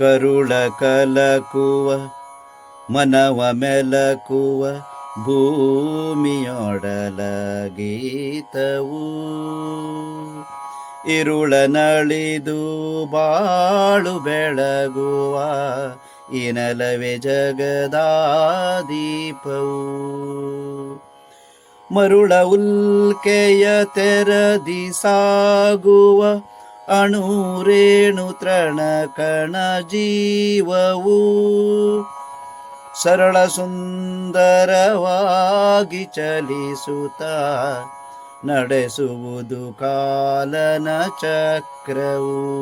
ಕರುಳ ಕಲಕುವ, ಮನವ ಮೆಲಕುವ ಭೂಮಿಯೊಡಲ ಗೀತವು ಇರುಳ ನಳಿದು ಬಾಳು ಬೆಳಗುವ ಇನಲವೇ ನೆಲವೇ ಜಗದಾ ದೀಪವು ಮರುಳ ಉಲ್ಕೆಯ ತೆರದಿ ಸಾಗುವ ಅಣುರೇಣು ತೃಣ ಕಣ ಜೀವವು ಸರಳ ಸುಂದರವಾಗಿ ಚಲಿಸುತ್ತ ನಡೆಸುವುದು ಕಾಲನ ಚಕ್ರವು.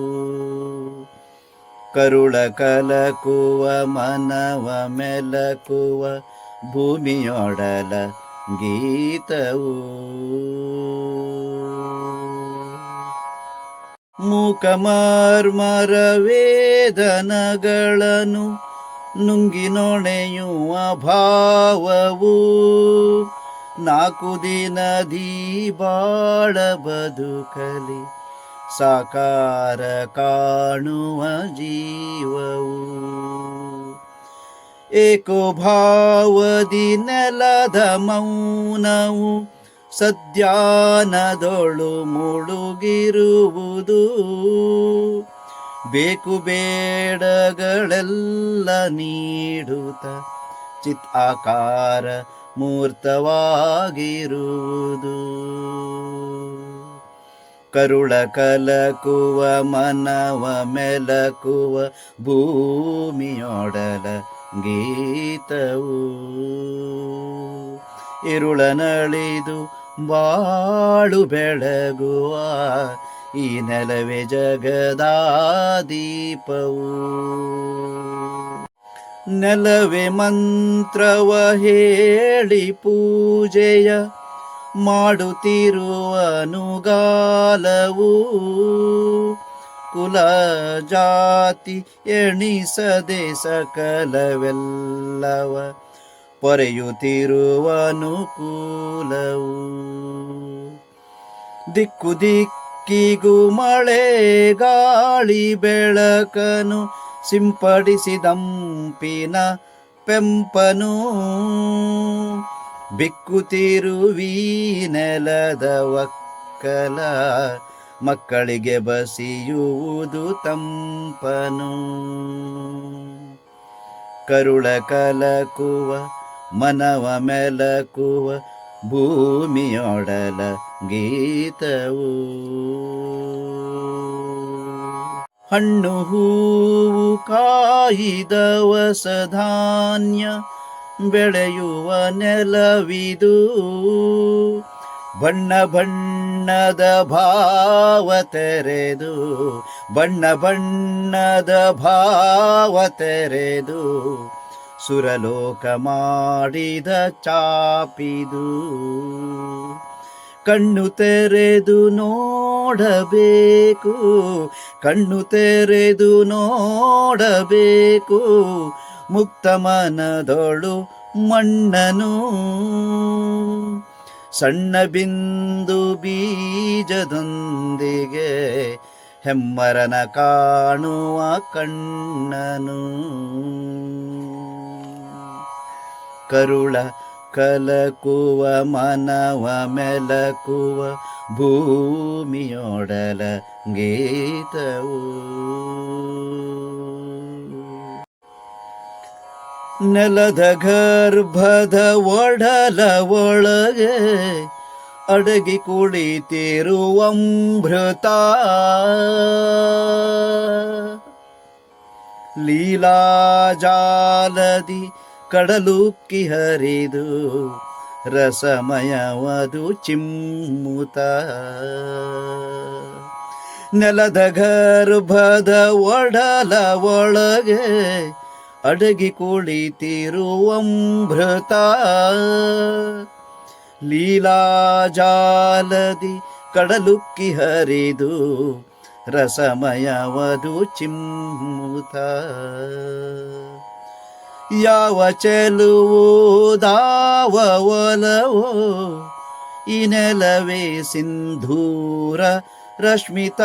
ಕರುಳ ಕಲಕುವ, ಮನವ ಮೆಲಕುವ, ಭೂಮಿಯೊಡಲ ಗೀತವು. ಮೂಕಮಾರ್ಮರ ವೇದನಗಳನ್ನು ನುಂಗಿನೊಣೆಯುವ ಭಾವವು ನಾಲ್ಕು ದಿನದಿ ಬಾಳ ಬದುಕಲಿ, ಸಾಕಾರ ಕಾಣುವ ಜೀವವು. ಏಕೋ ಭಾವದಿ ನೆಲದ ಮೌನವು ಸದ್ಯಾನದೊಳು ಮುಳುಗಿರುವುದು. ಬೇಕು ಬೇಡಗಳೆಲ್ಲ ನೀಡುತ್ತ ಚಿತ್ ಆಕಾರ ಮೂರ್ತವಾಗಿರುವುದು. ಕರುಳ ಕಲಕುವ ಮನವ ಮೆಲಕುವ ಭೂಮಿಯೊಡಲ ಗೀತವು. ಇರುಳ ನಳಿದು ಬಾಳು ಬೆಳಗುವ ಈ ನೆಲವೇ ಜಗದ ದೀಪವು ನೆಲವೇ ಮಂತ್ರವ ಹೇಳಿ ಪೂಜೆಯ ಮಾಡುತ್ತಿರುವ ಅನುಗಾಲವು. ಕುಲ ಜಾತಿ ಎಣಿಸದೆ ಸಕಲವೆಲ್ಲವ ಪೊರೆಯುತ್ತಿರುವ ಅನುಕೂಲವು. ದಿಕ್ಕು ದಿಕ್ಕಿಗೂ ಮಳೆ, ಗಾಳಿ ಬೆಳಕನು ಸಿಂಪಡಿಸಿದಂಪಿನ ಪೆಂಪನು. ಬಿಕ್ಕುತ್ತಿರುವಿ ನೆಲದ ಒಕ್ಕಲ, ಮಕ್ಕಳಿಗೆ ಬಸಿಯುವುದು ತಂಪನು. ಕರುಳ ಕಲಕುವ ಮನವ ಮೆಲಕುವ ಭೂಮಿಯೊಡಲ ಗೀತವು. ಹಣ್ಣು ಹೂವು ಸಧಾನ್ಯ, ಬೆಳೆಯುವ ನೆಲವಿದು. ಬಣ್ಣ ಬಣ್ಣದ ಭಾವ ತೆರೆದು, ಬಣ್ಣ ಬಣ್ಣದ ಭಾವ ತೆರೆದು. ಸುರಲೋಕ ಮಾಡಿದ ಚಾಪಿದು. ಕಣ್ಣು ತೆರೆದು ನೋಡಬೇಕು, ಕಣ್ಣು ತೆರೆದು ನೋಡಬೇಕು, ಮುಕ್ತ ಮನದೊಳು ಮಣ್ಣನು. ಸಣ್ಣ ಬಿಂದು ಬೀಜದೊಂದಿಗೆ ಹೆಮ್ಮರನ ಕಾಣುವ ಕಣ್ಣನು. ಕರುಳ ಕಲಕುವ ಮನವ ಮೆಲಕುವ ಭೂಮಿಯೊಡಲ ಗೀತವು. ನೆಲದ ಗರ್ಭದ ಒಡಲ ಒಳಗೆ ಅಡಗಿ ಕುಳಿತಿರುವಂಭೃತ ಲೀಲಾಜಾಲದಿ ಕಡಲುಕ್ಕಿ ಹರಿದು ರಸಮಯವದು ಚಿಮ್ಮುತ. ನೆಲದ ಗರ್ಭದ ಒಡಲ ಒಳಗೆ ಅಡಗಿ ಕುಳಿತಿರುವಂಭೃತ ಲೀಲಾಜಾಲದಿ ಕಡಲುಕ್ಕಿ ಹರಿದು ರಸಮಯವದು ಚಿಮ್ಮುತ. ಯಾವ ಚೆಲುವು ದಾವ ಒಲವೋ, ಈ ನೆಲವೇ ಸಿಂಧೂರ ರಶ್ಮಿತ.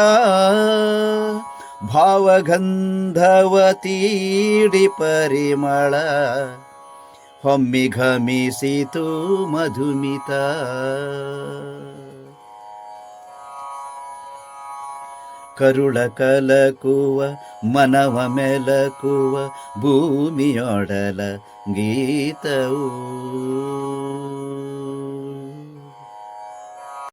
ಭಾವಗಂಧವತೀಡಿ ಪರಿಮಳ ಹೊಮ್ಮಿ ಘಮಿಸಿತು ಮಧುಮಿತ ಕರುಳ ಕಲಕುವ ಮನವ ಮೆಲಕುವ ಭೂಮಿಯೊಡಲ ಗೀತವು